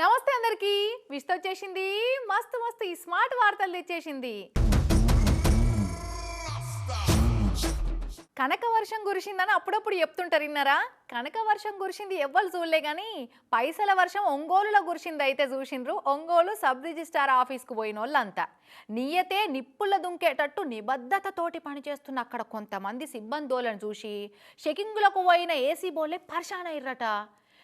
నమస్తే అందరికి. విష్త వచ్చేసింది. మస్తు మస్తు ఈ స్మార్ట్ వార్తలు తెచ్చేసింది. కనక వర్షం కురిసిందని అప్పుడప్పుడు చెప్తుంటారు విన్నారా? కనక వర్షం కురిసింది ఎవ్వరు చూడలే కానీ పైసల వర్షం ఒంగోలులో కురిసింది అయితే చూసిండ్రు. ఒంగోలు సబ్ రిజిస్ట్రార్ ఆఫీస్కు పోయిన వాళ్ళంతా నియతే నిప్పుల దుంకేటట్టు నిబద్ధతతోటి పనిచేస్తున్న అక్కడ కొంతమంది సిబ్బందులను చూసి షెకింగులకు పోయిన ఏసీ బోలే పరిశాన్ అయ్యరట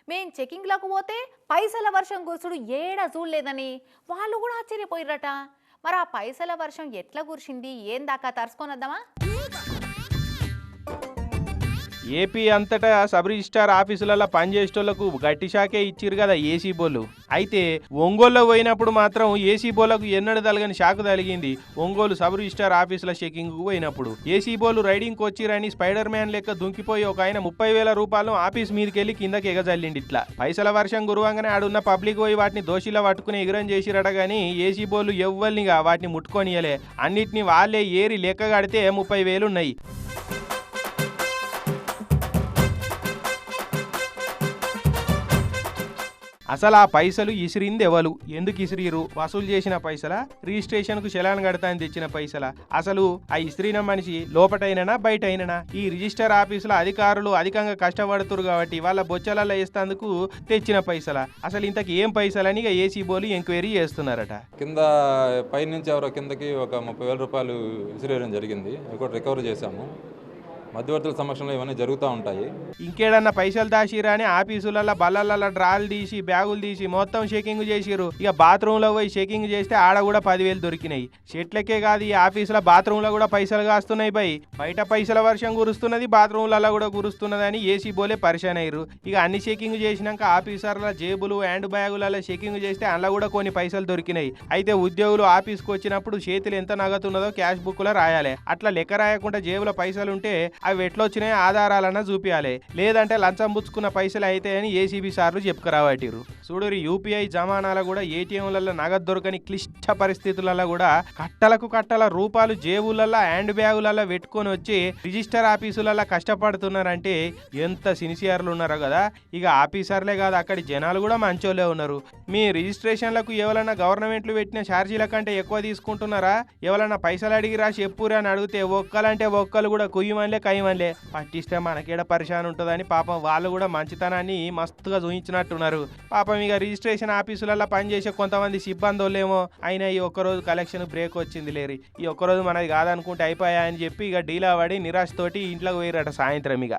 మేం చెకింగ్లకు పోతే పైసల వర్షం కురుసుడు ఏడ చూడలేదని వాళ్ళు కూడా ఆశ్చర్యపోయిర్రట. మరి ఆ పైసల వర్షం ఎట్లా కురిసింది? ఏం దాకా తరుచుకొనొద్దామా ఏపీ అంతటా సబ్ రిజిస్టార్ ఆఫీసులలో పనిచేసేటోళ్ళకు గట్టి షాకే ఇచ్చిరు కదా ఏసీ బోలు అయితే ఒంగోలులో పోయినప్పుడు మాత్రం ఏసీ బోలకు ఎన్నడూ తలగని షాకు తగిలింది ఒంగోలు సబ్ రిజిస్టార్ ఆఫీసుల చెకింగ్ పోయినప్పుడు. ఏసీ బోలు రైడింగ్ వచ్చిరని స్పైడర్ మ్యాన్ లెక్క దుంకిపోయి ఒక ఆయన ముప్పై వేల రూపాయలు ఆఫీస్ మీదకి వెళ్ళి కిందకి ఎగజల్లిండి ఇట్లా. పైసల వర్షం గురువంగానే ఆడున్న పబ్లిక్ పోయి వాటిని దోషిలా పట్టుకుని ఎగురం చేసిరట గానీ ఏసీ బోలు ఎవ్వరినిగా వాటిని ముట్టుకొనియలే అన్నిటిని వాళ్ళే ఏరి లెక్క కడితే ముప్పై వేలు అసలు ఆ పైసలు ఇసిరింది ఎవరు ఎందుకు ఇసిరిరు? వసూలు చేసిన పైసల? రిజిస్ట్రేషన్కు చలాన్ కడతాని తెచ్చిన పైసలా? అసలు ఆ ఇస్త్రీన మనిషి లోపటైననా బయట అయిననా ఈ రిజిస్టర్ ఆఫీసుల అధికారులు అధికంగా కష్టపడుతురు కాబట్టి వాళ్ళ బొచ్చలలో వేస్తేందుకు తెచ్చిన పైసల? అసలు ఇంతకు ఏం పైసలని ఇక ఏసీ బోలు ఎంక్వైరీ చేస్తున్నారట? కింద పైనుంచి ఎవరో కిందకి ఒక ముప్పై వేల రూపాయలు విసిరేయడం జరిగింది. అవి కూడా రికవర్ చేశాము. మధ్యవర్తుల సమక్షంలో ఇవన్నీ జరుగుతూ ఉంటాయి. ఇంకేడన్నా పైసలు దాచిరా అని ఆఫీసులలో బల్లలలో డ్రాలు తీసి బ్యాగులు తీసి మొత్తం షేకింగ్ చేసిరు ఇక బాత్రూమ్లో పోయి షేకింగ్ చేస్తే ఆడ కూడా పదివేలు దొరికినాయి. చెట్లకే కాదు ఈ ఆఫీసులో బాత్రూమ్లో కూడా పైసలు కాస్తున్నాయి బై. బయట పైసల వర్షం కురుస్తున్నది బాత్రూమ్లలో కూడా కురుస్తున్నదని ఏసీ బోలే పరిశాన్ అయ్యారు ఇక అన్ని షేకింగ్ చేసినాక ఆఫీసర్ల జేబులు హ్యాండ్ బ్యాగులలో షేకింగ్ చేస్తే అందులో కూడా కొన్ని పైసలు దొరికినాయి. అయితే ఉద్యోగులు ఆఫీస్కి వచ్చినప్పుడు చేతులు ఎంత నగతున్నదో క్యాష్ బుక్లో రాయాలి. అట్లా లెక్క రాయకుండా జేబులో పైసలు ఉంటే అవి ఎట్లొచ్చినాయి ఆధారాలన్నా చూపించాలి లేదంటే లంచం పుచ్చుకున్న పైసలు అయితే అని ఏసీబీ సార్లు చెప్పుకురావటిరు చూడు యూపీఐ జమానాల కూడా ఏటీఎంలలో నగదు దొరకని క్లిష్ట పరిస్థితులలో కూడా కట్టలకు కట్టల రూపాలు జేబులలో హ్యాండ్ బ్యాగులలో పెట్టుకొని వచ్చి రిజిస్టర్ ఆఫీసులలో కష్టపడుతున్నారంటే ఎంత సిన్సియర్లు ఉన్నారో కదా ఇక ఆఫీసర్లే కాదు అక్కడి జనాలు కూడా మంచోళ్ళే ఉన్నారు. మీ రిజిస్ట్రేషన్లకు ఎవరైనా గవర్నమెంట్లు పెట్టిన ఛార్జీల కంటే ఎక్కువ తీసుకుంటున్నారా? ఎవరైనా పైసలు అడిగి రాసి చెప్పురా అని అడిగితే ఒక్కలంటే ఒక్కలు కూడా కుయ్యమనిలే కయ్యమనిలే పట్టిస్తే మనకేడ పరిశాన్ ఉంటుందని పాపం వాళ్ళు కూడా మంచితనాన్ని మస్తుగా చూపించినట్టున్నారు పాపం ఇక రిజిస్ట్రేషన్ ఆఫీసులలో పనిచేసే కొంతమంది సిబ్బందులేమో అయినా ఈ ఒక్కరోజు కలెక్షన్ బ్రేక్ వచ్చింది లేరు. ఈ ఒక్కరోజు మనది కాదనుకుంటే అయిపోయా అని చెప్పి ఇక డీలా పడి నిరాశతోటి ఇంట్లోకి పోయిరట సాయంత్రం ఇక.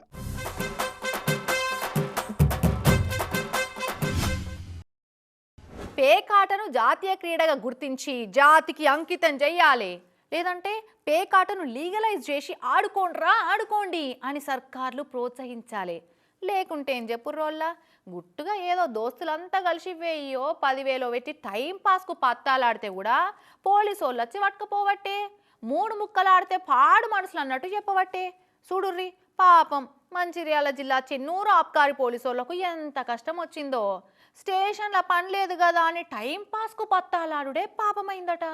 పేకాటను జాతీయ క్రీడగా గుర్తించి జాతికి అంకితం చేయాలి లేదంటే పేకాటను లీగలైజ్ చేసి ఆడుకోండ్రా ఆడుకోండి అని సర్కార్లు ప్రోత్సహించాలి. లేకుంటే ఏం చెప్పు రోల్లా గుట్టుగా ఏదో దోస్తులంతా కలిసి వెయ్యో పదివేలో పెట్టి టైం పాస్కు పత్తాలాడితే కూడా పోలీసు వాళ్ళు వచ్చి పట్టుకపోవట్టే. మూడు ముక్కలు ఆడితే పాడు మనుషులు అన్నట్టు చెప్పవట్టే. చూడుర్రి పాపం మంచిర్యాల జిల్లా చెన్నూరు ఆబ్కారి పోలీసు వాళ్ళకు ఎంత కష్టం వచ్చిందో. స్టేషన్ల పని లేదు కదా అని టైం పాస్కు పత్తాలాడుడే పాపమైందట.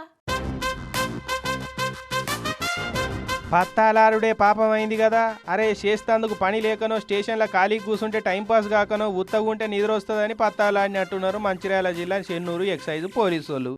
పత్తాలారుడే పాపమైంది కదా అరే చేస్తందుకు పని లేకనో స్టేషన్లో ఖాళీ కూర్చుంటే టైంపాస్ కాకనో ఉత్తగుంటే నిద్ర వస్తుందని పత్తాలాడినట్టున్నారు మంచిర్యాల జిల్లా చెన్నూరు ఎక్సైజ్ పోలీసు వాళ్ళు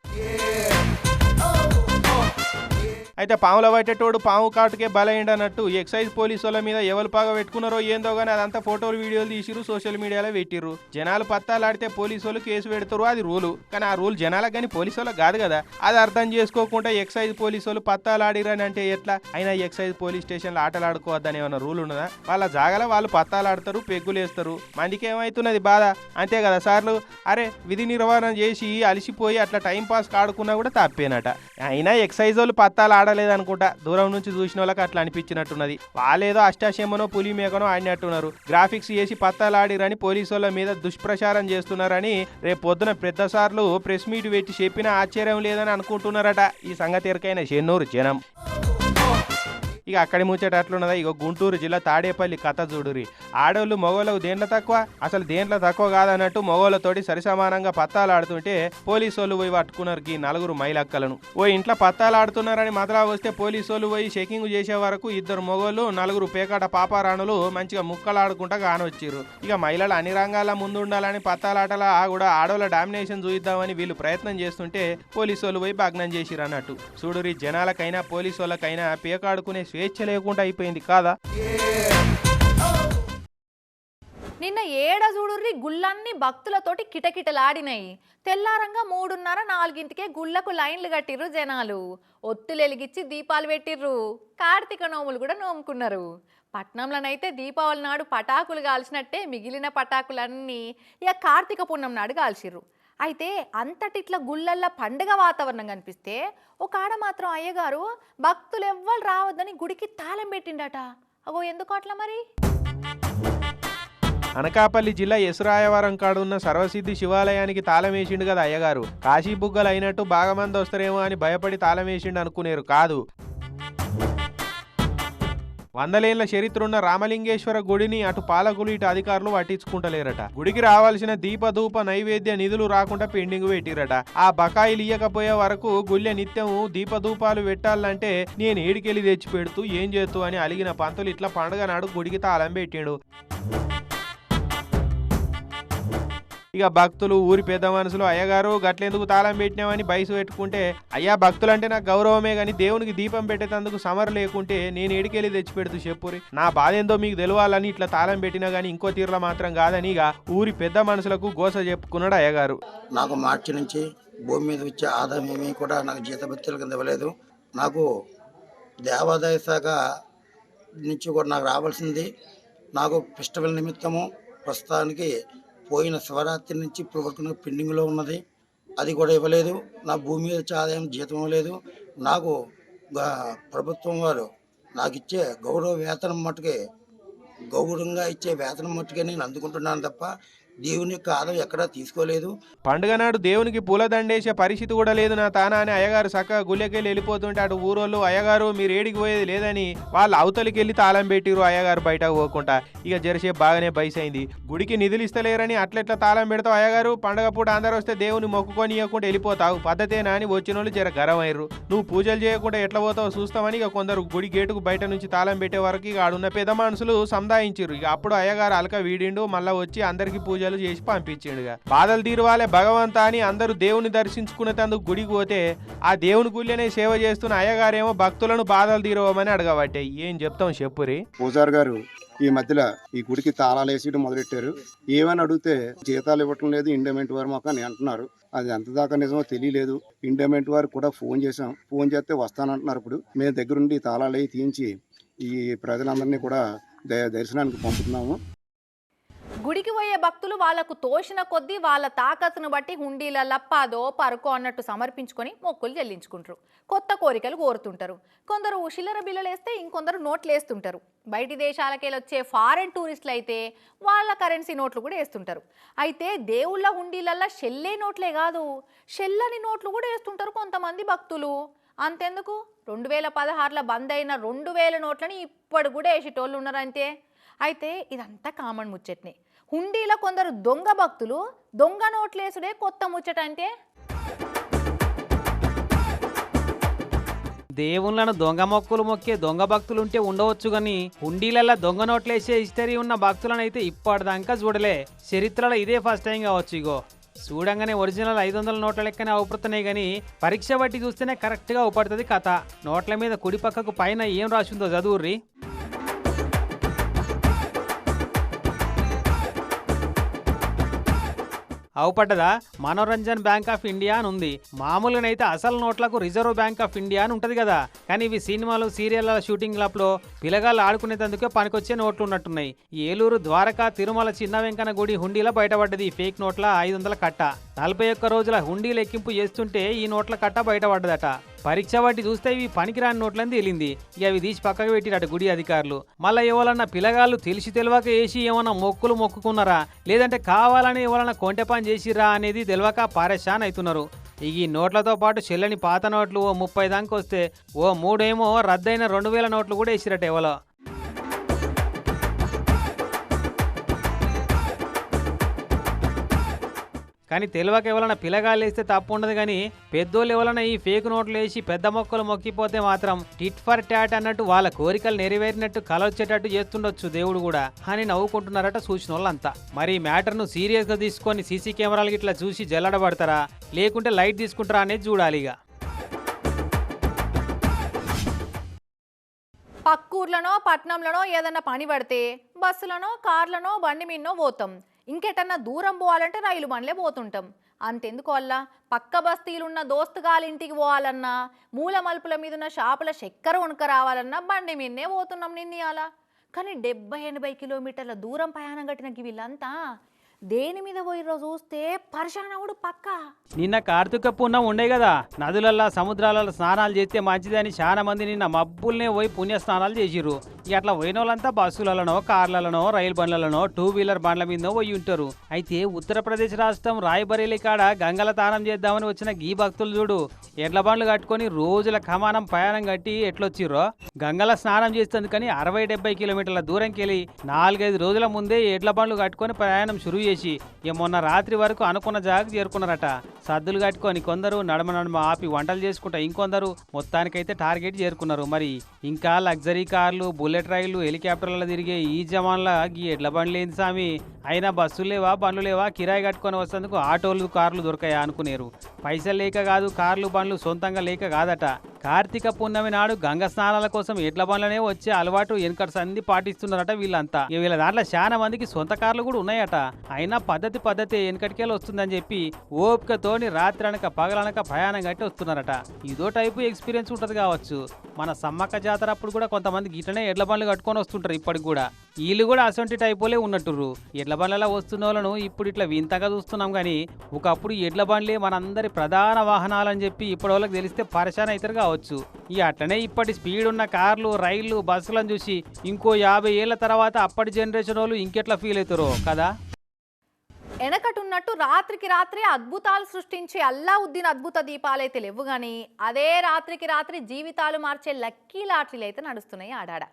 అయితే పాముల పట్టేటోడు పాము కాటుకే బలైండన్నట్టు ఎక్సైజ్ పోలీసు వాళ్ళ మీద ఎవరు పాగా పెట్టుకున్నారో ఏందో కానీ అదంతా ఫోటోలు వీడియోలు తీసిరు సోషల్ మీడియాలో పెట్టిర్రు. జనాలు పత్తాలాడితే పోలీసు వాళ్ళు కేసు పెడతారు అది రూలు. కానీ ఆ రూల్ జనాలకు కానీ పోలీసు వాళ్ళకి కాదు కదా. అది అర్థం చేసుకోకుండా ఎక్సైజ్ పోలీసు వాళ్ళు పత్తాలాడిరని అంటే ఎట్లా? అయినా ఎక్సైజ్ పోలీస్ స్టేషన్లో ఆటలు ఆడుకోవద్దని ఏమైనా రూల్ ఉన్నదా? వాళ్ళ జాగల వాళ్ళు పత్తాలాడతారు పెగ్గులేస్తారు. మందికి ఏమవుతున్నది బాధ? అంతే కదా సార్లు. అరే విధి నిర్వహణ చేసి అలసిపోయి అట్లా టైం పాస్ ఆడుకున్నా కూడా తప్పేనట. అయినా ఎక్సైజ్ వాళ్ళు పత్తాలు ఆడలేదనుకుంటా. దూరం నుంచి చూసిన వాళ్ళకి అట్లా అనిపించినట్టున్నది. వాళ్ళేదో అష్టాశమనో పులి మేకనో ఆడినట్టున్నారు. గ్రాఫిక్స్ చేసి పత్తాలాడిరని పోలీసు వాళ్ళ మీద దుష్ప్రచారం చేస్తున్నారని రేపు పొద్దున పెద్దసార్లు ప్రెస్ మీట్ పెట్టి చెప్పిన ఆశ్చర్యం లేదని అనుకుంటున్నారట ఈ సంగతి ఎరకైన చెన్నూరు జనం. ఇక అక్కడి ముచ్చట అట్లున్నదా? ఇక గుంటూరు జిల్లా తాడేపల్లి కథ చూడురి ఆడోళ్ళు మగోళ్ళకు దేంట్లో తక్కువ? అసలు దేంట్లో తక్కువ కాదన్నట్టు మగోళ్ళతోటి సరిసమానంగా పత్తాలు ఆడుతుంటే పోలీసు వాళ్ళు పోయి పట్టుకున్నారు ఈ నలుగురు మైలక్కలను. ఓ ఇంట్లో పత్తాలు ఆడుతున్నారని మదలా వస్తే పోలీసు వాళ్ళు పోయి చెకింగ్ చేసే వరకు ఇద్దరు మొగోళ్ళు నలుగురు పేకాట పాపారాణులు మంచిగా ముక్కలాడుకుంటా కానొచ్చారు ఇక మహిళలు అన్ని రంగాల ముందు ఉండాలని పత్తాలాటల కూడా ఆడోళ్ళ డామినేషన్ చూయిద్దామని వీళ్ళు ప్రయత్నం చేస్తుంటే పోలీసు వాళ్ళు పోయి భగ్నం చేసిరు అన్నట్టు. చూడురి జనాలకైనా పోలీసు వాళ్ళకైనా పేకాడుకునే స్వేచ్ఛ లేకుండా అయిపోయింది కాదా? నిన్న ఏడ చూడుర్రి గుళ్ళన్నీ భక్తులతోటి కిటకిటలాడినాయి. తెల్లారంగా మూడున్నర నాలుగింటికే గుళ్ళకు లైన్లు కట్టిర్రు జనాలు. ఒత్తులు వెలిగించి దీపాలు పెట్టిర్రు. కార్తీక నోములు కూడా నోముకున్నారు. పట్నంలోనైతే దీపావళి నాడు పటాకులు కాల్చినట్టే మిగిలిన పటాకులన్నీ ఇక కార్తీక పుణ్యం నాడు కాల్చిర్రు. అయితే అంతటిట్ల గుళ్ళల్లో పండుగ వాతావరణం కనిపిస్తే ఒక ఆడ మాత్రం అయ్యగారు భక్తులు ఎవ్వరు రావద్దని గుడికి తాళం పెట్టిండట. అగో ఎందుకు అట్లా మరి? అనకాపల్లి జిల్లా ఎసురాయవరం కాడున్న సర్వసిద్ధి శివాలయానికి తాళం వేసిండు కదా అయ్యగారు. కాశీ బుగ్గలు అయినట్టు బాగా మంది వస్తారేమో అని భయపడి తాళం వేసిండు అనుకునేరు. కాదు. వందలేళ్ళ చరిత్ర ఉన్న రామలింగేశ్వర గుడిని అటు పాలకులు ఇటు అధికారులు పట్టించుకుంటలేరట. గుడికి రావాల్సిన దీప ధూప నైవేద్య నిధులు రాకుండా పెండింగ్ పెట్టిరట. ఆ బకాయిలు ఇయ్యకపోయే వరకు గుళ్ళె నిత్యం దీపధూపాలు పెట్టాలంటే నేను ఏడికెళ్ళి తెచ్చి పెడుతూ ఏం చేస్తూ అని అలిగిన పంతులు ఇట్లా పండుగ నాడు గుడికి తాళం పెట్టిండు. ఇక భక్తులు ఊరి పెద్ద మనుషులు అయ్యగారు గట్లెందుకు తాళం పెట్టినామని బయసు పెట్టుకుంటే అయ్యా భక్తులంటే నాకు గౌరవమే కానీ దేవునికి దీపం పెట్టేటందుకు సమర లేకుంటే నేను ఎడికెళ్ళి తెచ్చిపెడుతూ చెప్పురి. నా బాధ ఏందో మీకు తెలవాలని ఇట్లా తాళం పెట్టినా కానీ ఇంకో తీరులో మాత్రం కాదని ఇక ఊరి పెద్ద మనుషులకు గోస చెప్పుకున్నాడు అయ్యగారు. నాకు మార్చి నుంచి భూమి మీద వచ్చే ఆదాయం ఏమీ కూడా నాకు జీతభత్యాల కింద ఇవ్వలేదు. నాకు దేవాదాయ శాఖ నుంచి కూడా నాకు రావాల్సింది. నాకు ఫెస్టివల్ నిమిత్తము ప్రస్తుతానికి పోయిన శివరాత్రి నుంచి ఇప్పటి వరకు పెండింగ్లో ఉన్నది. అది కూడా ఇవ్వలేదు. నా భూమి మీద ఆదాయం జీతం ఇవ్వలేదు. నాకు ప్రభుత్వం వారు నాకు ఇచ్చే గౌరవ వేతనం మట్టుకే గౌరవంగా ఇచ్చే వేతనం మట్టుకే నేను అందుకుంటున్నాను తప్ప దేవుని యొక్క ఆదాయం ఎక్కడా తీసుకోలేదు. పండుగ నాడు దేవునికి పూలదండేసే పరిస్థితి కూడా లేదు నా తానా అని అయ్యగారు చక్కగా గుళ్ళకెళ్ళి వెళ్ళిపోతుంటే అటు ఊరోళ్ళు అయ్యగారు మీరు ఏడికి పోయేది లేదని వాళ్ళు అవతలికి వెళ్ళి తాళం పెట్టిరు అయ్యగారు బయటకు పోకుండా. ఇక జరసేపు బాగానే బయసైంది. గుడికి నిధులు ఇస్తలేరని అట్లెట్లా తాళం పెడతావు అయ్యగారు? పండగ పూట అందరూ వస్తే దేవుని మొక్కుకొని ఇవ్వకుండా వెళ్ళిపోతావు. పద్ధతేనా అని వచ్చిన వాళ్ళు జర గరమయ్యారు నువ్వు పూజలు చేయకుండా ఎట్లా పోతావు చూస్తామని ఇక కొందరు గుడి గేటుకు బయట నుంచి తాళం పెట్టే వరకు ఇక ఆడున్న పెద్ద మనుషులు సందాయించారు ఇక అప్పుడు అయ్యగారు అలక వీడిండు మళ్ళా వచ్చి అందరికీ పూజ పూజలు చేసి పంపించిండు బాధలు తీరువాలే భగవంత అని అందరూ దేవుని దర్శించుకునేందుకు గుడికి పోతే ఆ దేవుని గుళ్ళనే సేవ చేస్తున్న అయ్యగారేమో భక్తులను బాధలు తీరవమని అడగబట్టే. ఏం చెప్తాం చెప్పురి? పూజారి గారు ఈ మధ్యలో ఈ గుడికి తాళాలు వేసి మొదలెట్టారు. ఏమని అడిగితే జీతాలు ఇవ్వటం లేదు ఇండమెంట్ వారు మాకు అని అంటున్నారు. అది ఎంత దాకా నిజమో తెలియలేదు. ఇండమెంట్ వారు కూడా ఫోన్ చేసాం ఫోన్ చేస్తే వస్తానంటున్నారు ఇప్పుడు. మేము దగ్గరుండి తాళాలు అవి తీయించి ఈ ప్రజలందరినీ కూడా ద- దర్శనానికి పంపుతున్నాము. గుడికి పోయే భక్తులు వాళ్ళకు తోసిన కొద్దీ వాళ్ళ తాకత్తును బట్టి హుండీల లప్పాదో పరుకో అన్నట్టు సమర్పించుకొని మొక్కులు చెల్లించుకుంటారు. కొత్త కోరికలు కోరుతుంటారు. కొందరు చిల్లర బిల్లలు వేస్తే ఇంకొందరు నోట్లు వేస్తుంటారు. బయటి దేశాలకెళ్ళి వచ్చే ఫారెన్ టూరిస్టులు అయితే వాళ్ళ కరెన్సీ నోట్లు కూడా వేస్తుంటారు. అయితే దేవుళ్ళ హుండీలల్లో షెల్లే నోట్లే కాదు. షెల్లని నోట్లు కూడా వేస్తుంటారు కొంతమంది భక్తులు. అంతెందుకు? రెండు వేల పదహారులో బంద్ అయిన రెండు వేల నోట్లని ఇప్పటి కూడా వేసేటోళ్ళు ఉన్నారంతే అయితే ఇదంతా కామన్ ముచ్చట్నే. హుండీలో కొందరు దొంగ భక్తులు దొంగ నోట్లేసుడే కొత్త ముచ్చట అంటే? దేవుళ్ళను దొంగ మొక్కులు మొక్కే దొంగ భక్తులుంటే ఉండవచ్చు గాని హుండీలలో దొంగ నోట్లేసే హిస్టరీ ఉన్న భక్తులనైతే ఇప్పటిదాకా చూడలే. చరిత్రలో ఇదే ఫస్ట్ టైం కావచ్చు ఇగో. చూడంగానే ఒరిజినల్ ఐదు వందల నోట్ల లెక్కనే అవుపడుతున్నాయి కానీ పరీక్ష బట్టి చూస్తేనే కరెక్ట్గా అవుపడుతుంది కథ. నోట్ల మీద కుడి పక్కకు పైన ఏం రాసిందో చదువుర్రి. అవుపడ్డదా? మనోరంజన్ బ్యాంక్ ఆఫ్ ఇండియా అని ఉంది. మామూలుగానైతే అసలు నోట్లకు రిజర్వ్ బ్యాంక్ ఆఫ్ ఇండియా అని ఉంటుంది కదా. కానీ ఇవి సినిమాలు సీరియళ్ళ షూటింగ్లో పిల్లగాళ్ళు ఆడుకునేందుకే పనికొచ్చే నోట్లు ఉన్నట్టున్నాయి ఏలూరు ద్వారకా తిరుమల చిన్న వెంకన్న గుడి హుండీలో బయటపడ్డది. ఈ ఫేక్ నోట్ల ఐదు వందల కట్ట. నలభై ఒక్క రోజుల హుండీ లెక్కింపు చేస్తుంటే ఈ నోట్ల కట్ట బయటపడ్డదట. పరీక్ష బట్టి చూస్తే ఇవి పనికిరాని నోట్లని తేలింది. ఇక అవి తీసి పక్కకు పెట్టిరట గుడి అధికారులు. మళ్ళీ ఎవరన్నా పిల్లగాళ్ళు తెలిసి తెలియక వేసి ఏమన్నా మొక్కులు మొక్కుకున్నారా? లేదంటే కావాలని ఎవరన్నా కొంటె పని చేసిరా అనేది తెలియక పారేషాన్ అవుతున్నారు. ఈ నోట్లతో పాటు చెల్లని పాత నోట్లు ఓ ముప్పై దాకా వస్తే ఓ మూడేమో రద్దయిన రెండు వేల నోట్లు కూడా వేసిరట ఎవలో కానీ తెలియక ఎవరైనా పిల్లగాళ్ళు వేస్తే తప్పు ఉండదు కానీ పెద్దోళ్ళు ఎవరైనా ఈ ఫేక్ నోట్లు వేసి పెద్ద మొక్కలు మొక్కిపోతే మాత్రం టిట్ ఫర్ టాట్ అన్నట్టు వాళ్ళ కోరికలు నెరవేరినట్టు కలొచ్చేటట్టు చేస్తుండొచ్చు దేవుడు కూడా అని నవ్వుకుంటున్నారట చూసిన వాళ్ళంతా మరి ఈ మ్యాటర్ను సీరియస్గా తీసుకొని సీసీ కెమెరాలకి ఇట్లా చూసి జల్లడబడతారా? లేకుంటే లైట్ తీసుకుంటారా అనేది చూడాలి ఇక పక్కూర్లనో పట్నంలోనో ఏదన్నా పని పడితే బస్సులనో కార్లనో బండి మీదనో పోతాం. ఇంకెటన్నా దూరం పోవాలంటే రైలు బండ్లే పోతుంటాం. అంతెందుకు వల్ల పక్క బస్తీలున్న దోస్తుగాలింటికి పోవాలన్నా మూల మలుపుల మీద ఉన్న షాపుల చక్కెర ఉణక రావాలన్నా బండి మీదనే పోతున్నాం నిన్నయాల. కానీ డెబ్బై ఎనభై కిలోమీటర్ల దూరం ప్రయాణం కట్టిన వీళ్ళంతా దేని మీద పోయిరో చూస్తే పరిశానవుడు పక్క? నిన్న కార్తీక పుణ్యం ఉండే కదా నదులల్లో సముద్రాలలో స్నానాలు చేస్తే మంచిదని చాలా మంది నిన్న మబ్బుల్నే పోయి పుణ్య స్నానాలు చేసిర్రు. ఇక అట్లా పోయిన వాళ్ళంతా బస్సులలోనో కార్లలోనో రైలు బండ్లలోనో టూ వీలర్ బండ్ల మీద పోయి ఉంటారు. అయితే ఉత్తరప్రదేశ్ రాష్ట్రం రాయబరేలి కాడ గంగల తానం చేద్దామని వచ్చిన గీ భక్తులు చూడు ఎడ్ల బండ్లు కట్టుకొని రోజుల కమానం ప్రయాణం కట్టి ఎట్లొచ్చిర్రో? గంగల స్నానం చేస్తుంది కానీ అరవై డెబ్బై కిలోమీటర్ల దూరంకి వెళ్ళి నాలుగైదు రోజుల ముందే ఎడ్ల బండ్లు కట్టుకొని ప్రయాణం షురువు చేసి ఇక మొన్న రాత్రి వరకు అనుకున్న జాగకు చేరుకున్నారట. సద్దులు కట్టుకొని కొందరు నడమ నడమ ఆపి వంటలు చేసుకుంటా ఇంకొందరు మొత్తానికైతే టార్గెట్ చేరుకున్నారు. మరి ఇంకా లగ్జరీ కార్లు బుల్లెట్ రైళ్ళు హెలికాప్టర్లలో తిరిగే ఈ జమాన్ల ఈ ఎడ్ల బండ్లు ఏంది సామి? అయినా బస్సులు లేవా బండ్లు లేవా? కిరాయి కట్టుకొని వస్తేందుకు ఆటోలు కార్లు దొరకాయా అనుకునేరు. పైసలు లేక కాదు కార్లు బండ్లు సొంతంగా లేక కాదట. కార్తీక పున్నమి నాడు గంగ స్నానాల కోసం ఎడ్ల బండ్లనే వచ్చే అలవాటు వెనకటి సంది పాటిస్తున్నారట వీళ్ళంతా. వీళ్ళ దాంట్లో చాలా మందికి సొంత కార్లు కూడా ఉన్నాయట. అయినా పద్ధతి పద్ధతి వెనకటికెళ్ళి వస్తుందని చెప్పి ఓపికతోని రాత్రి అనక పగలనక ప్రయాణం కట్టి వస్తున్నారట. ఇదో టైపు ఎక్స్పీరియన్స్ ఉంటుంది కావచ్చు. మన సమ్మక్క జాతర అప్పుడు కూడా కొంతమంది గిట్లనే ఎడ్ల బండ్లు కట్టుకొని వస్తుంటారు ఇప్పటికి కూడా. వీళ్ళు కూడా అసొంటి టైపులే ఉన్నట్టురు ఎడ్ల బండ్లలో వస్తున్న వాళ్ళను ఇప్పుడు ఇట్లా వింతగా చూస్తున్నాం కానీ ఒకప్పుడు ఎడ్ల బండ్లే మనందరి ప్రధాన వాహనాలని చెప్పి ఇప్పటి వాళ్ళకి తెలిస్తే పరిశాన్ అవుతారు కావచ్చు. ఈ అట్లనే ఇప్పటి స్పీడ్ ఉన్న కార్లు రైళ్ళు బస్సులను చూసి ఇంకో యాభై ఏళ్ళ తర్వాత అప్పటి జనరేషన్ వాళ్ళు ఇంకెట్లా ఫీల్ అవుతారో కదా? వెనకటున్నట్టు రాత్రికి రాత్రి అద్భుతాలు సృష్టించే అల్లావుద్దీన్ అద్భుత దీపాలైతే లేవు కానీ అదే రాత్రికి రాత్రి జీవితాలు మార్చే లక్కీ లాటరీలు అయితే నడుస్తున్నాయి ఆడాడ.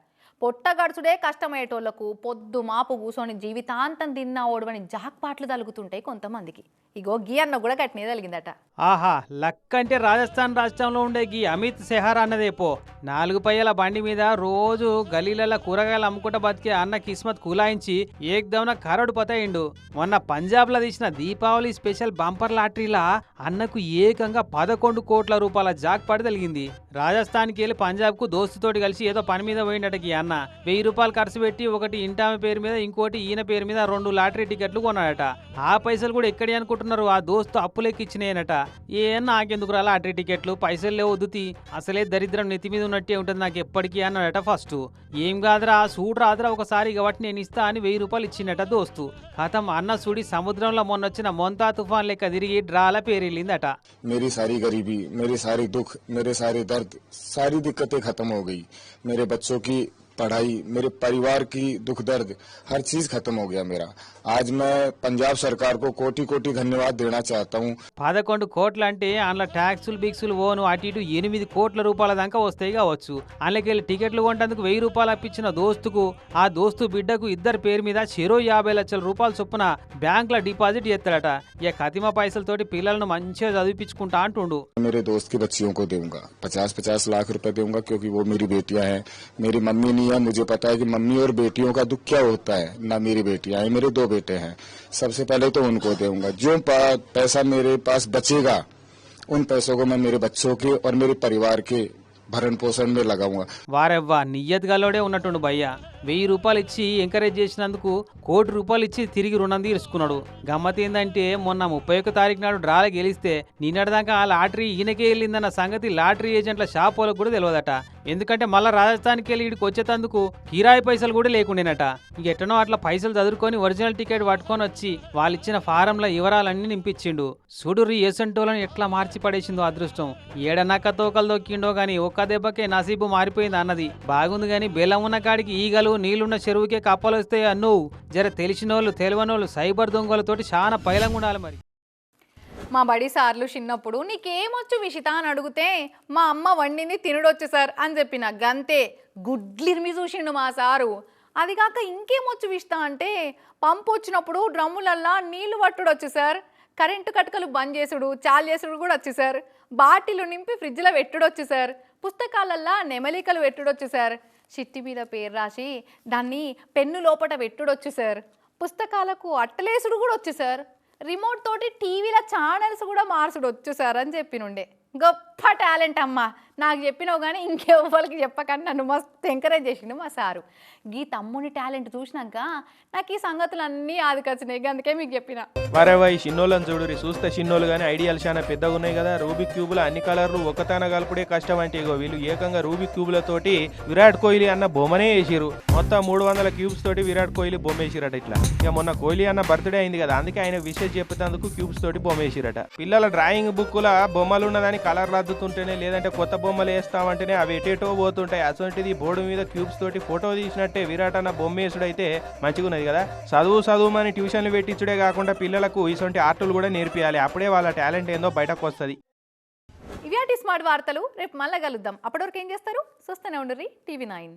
పొట్ట గడుచుడే కష్టమయ్యేటోళ్ళకు పొద్దు మాపు కూసోని జీవితాంతం తిన్నా ఓడవని జాక్పాట్లు తలుగుతుంటాయి కొంతమందికి. ఇగో గీ అన్న కూడా కట్టినే తలిగిందట ఆహా లక్ అంటే రాజస్థాన్ రాష్ట్రంలో ఉండే గీ అమిత్ సెహార్ అన్నదే పో. నాలుగు పయ్యల బండి మీద రోజు గలీలలో కూరగాయలు అమ్ముకుంటా బతికే అన్న కిస్మత్ కులాయించి ఏకదవన కరడు పతయిండు. మొన్న పంజాబ్లో తీసిన దీపావళి స్పెషల్ బంపర్ లాటరీలా అన్నకు ఏకంగా పదకొండు కోట్ల రూపాయల జాక్ పడి తగిలింది. రాజస్థాన్కి వెళ్ళి పంజాబ్కు దోస్తుతోటి కలిసి ఏదో పని మీద పోయిండట ఈ అన్న. వెయ్యి రూపాయలు ఖర్చు పెట్టి ఒకటి ఇంటామె పేరు మీద ఇంకోటి ఈయన పేరు మీద రెండు లాటరీ టికెట్లు కొన్నాడట. ఆ పైసలు కూడా ఎక్కడి అనుకుంటున్నారు అంటున్నారు ఆ దోస్తు అప్పులెక్కిచ్చినాయనట. ఏ నాకెందుకు రాలా అటరీ టికెట్లు? పైసలు లేవు వద్దుతి అసలే దరిద్రం నెత్తి మీద ఉన్నట్టే ఉంటుంది నాకు ఎప్పటికీ అన్నాడట ఫస్ట్. ఏం కాదురా ఆ సూడు రాదురా ఒకసారి కాబట్టి నేను ఇస్తా అని వెయ్యి రూపాయలు ఇచ్చిందట దోస్తు. కథం అన్న సుడి సముద్రంలో మొన్నొచ్చిన మొంతా తుఫాన్ లెక్క తిరిగి డ్రాల పేరెళ్ళిందట. మేరీ సారీ గరీబీ మేరీ సారీ దుఃఖ్ మేరీ సారీ దర్ద్ సారీ దిక్కతే ఖతం హో మేరే బచ్చో पढ़ाई मेरे परिवार की दुख दर्द हर चीज खत्म हो गया मेरा आज मैं पंजाब सरकार को कोटि कोटि धन्यवाद देना चाहता हूँ పదకొండు కోట్లు అంటే అందులో ట్యాక్సులు బిక్సులు ఓను అటు ఇటు ఎనిమిది కోట్ల రూపాయల దాకా వస్తాయి కావచ్చు అందులోకెళ్ళి టికెట్లు కొంటందుకు వెయ్యి రూపాయలు అప్పించిన దోస్తుకు ఆ దోస్తు బిడ్డకు ఇద్దరు పేరు మీద చెరో యాభై లక్షల రూపాయల చొప్పున బ్యాంకులో డిపాజిట్ చేస్తాడట ఇక కతిమ పైసలతోటి పిల్లలను మంచిగా చదివించుకుంటా అంటుండు मेरे दोस्त की बच्चियों को दूंगा पचास पचास लाख रुपए दूंगा क्योंकि वो मेरी बेटियां हैं मेरी मम्मी नहीं है मुझे पता है कि मम्मी और बेटियों का दुख क्या होता है ना मेरी बेटियां हैं मेरे दो बेटे हैं सबसे पहले तो उनको दूंगा जो पा- पैसा मेरे पास बचेगा उन पैसों को मैं मेरे बच्चों के और मेरे परिवार के भरण पोषण में लगाऊंगा వారెవ్వా నియ్యత్ గలోడే ఉన్నట్టుండు భయ్య వెయ్యి రూపాయలు ఇచ్చి ఎంకరేజ్ చేసినందుకు కోటి రూపాయలు ఇచ్చి తిరిగి రుణం తీర్చుకున్నాడు గమ్మత్ ఏందంటే మొన్న ముప్పై ఒక్క తారీఖు నాడు డ్రాల గెలిస్తే నిన్నటిదాకా ఆ లాటరీ ఈయనకే వెళ్ళిందన్న సంగతి లాటరీ ఏజెంట్ల షాప్ వాళ్ళకు కూడా తెలియదట ఎందుకంటే మళ్ళా రాజస్థాన్కి వెళ్ళి ఇక్కడికి వచ్చేటందుకు కిరాయి పైసలు కూడా లేకుండేనట. ఇక ఎట్టనో అట్లా పైసలు చదువుకొని ఒరిజినల్ టికెట్ పట్టుకొని వచ్చి వాళ్ళు ఇచ్చిన వివరాలన్నీ నింపించిండు. చూడుర్రి ఏసంటోలను ఎట్లా మార్చి పడేసిందో అదృష్టం. ఏడనక్క తోకలు దొక్కిండో గాని ఒక్క దెబ్బకే నసీబు మారిపోయింది అన్నది. బాగుంది గాని బెల్లం ఉన్న కాడికి ఈగలు నీళ్ళున్న చెరువుకే కప్పలు వస్తాయి అన్ను జర తెలిసినోళ్ళు తెలివనోళ్ళు సైబర్ దొంగలతోటి చాలా పైలంగా ఉండాలి మరి. మా బడి సార్లు చిన్నప్పుడు నీకేమొచ్చు విషిత అని అడిగితే మా అమ్మ వండింది తినడొచ్చు సార్ అని చెప్పిన గంతే గుడ్లిరిమి చూసిండు మా సారు. అది కాక ఇంకేమొచ్చు విషిత అంటే పంపు వచ్చినప్పుడు డ్రమ్ములల్లా నీళ్ళు పట్టుడొచ్చు సార్. కరెంటు కటకలు బంద్ చేసుడు చాలు చేసుడు కూడా వచ్చు సార్. బాటిల్ నింపి ఫ్రిడ్జ్లో పెట్టుడొచ్చు సార్. పుస్తకాలల్లా నెమలికలు పెట్టుడొచ్చు సార్. చిట్టి మీద పేరు రాసి దాన్ని పెన్ను లోపట పెట్టుడొచ్చు సార్. పుస్తకాలకు అట్టలేసుడు కూడా వచ్చు సార్. రిమోట్ తోటి టీవీల ఛానల్స్ కూడా మార్చుడు వచ్చు సార్ అని చెప్పినుండే గొప్ప టాలెంట్ అమ్మా. నాకు చెప్పినావు కానీ ఇంకెవ్వరికి చెప్పకండి నన్ను మస్తు ఎంకరేజ్ చేసిండు మా సారు. గీ తమ్ముని టాలెంట్ చూసినాక నాకు ఈ సంగతులు అన్నీ ఆదికొచ్చినాయి అందుకే మీకు చెప్పిన. వరే వై చిన్నోళ్ళని చూడురి చూస్తే చిన్నోళ్ళు కానీ ఐడియాలు చాలా పెద్దగా ఉన్నాయి కదా. రూబిక్ క్యూబులు అన్ని కలర్లు ఒకతాన కలుపుడే కష్టం అంటే ఇగో వీళ్ళు ఏకంగా రూబిక్ క్యూబులతోటి విరాట్ కోహ్లీ అన్న బొమ్మనే వేసిరు మొత్తం మూడు వందల క్యూబ్స్ తోటి విరాట్ కోహ్లీ బొమ్మ వేసిరట ఇట్లా. ఇక మొన్న కోహ్లీ అన్న బర్త్డే అయింది కదా అందుకే ఆయన విషయం చెప్పేందుకు క్యూబ్స్ తోటి బొమ్మ వేసిరట. పిల్లల డ్రాయింగ్ బుక్కుల బొమ్మలు ఉన్నదని కలర్ రద్దుతుంటేనే లేదంటే కొత్త బొమ్మ బొమ్మలు వేస్తామంటేనే అవి ఎటేటో పోతుంటాయి. అటువంటిది బోర్డు మీద క్యూబ్స్ తోటి ఫోటో తీసినట్టే విరాట్ అన్న బొమ్మ వేసుడైతే మంచిగా ఉన్నది కదా. చదువు చదువుమని ట్యూషన్లు పెట్టించుడే కాకుండా పిల్లలకు ఇటువంటి ఆర్టులు కూడా నేర్పియాలి. అప్పుడే వాళ్ళ టాలెంట్ ఏందో బయటకు వస్తుంది. ఇవాటి స్మార్ట్ వార్తలు. రేపు మళ్ళా కలుద్దాం. అప్పటివరకు ఏం చేస్తారు? చూస్తూనే ఉండరు టీవీ నైన్.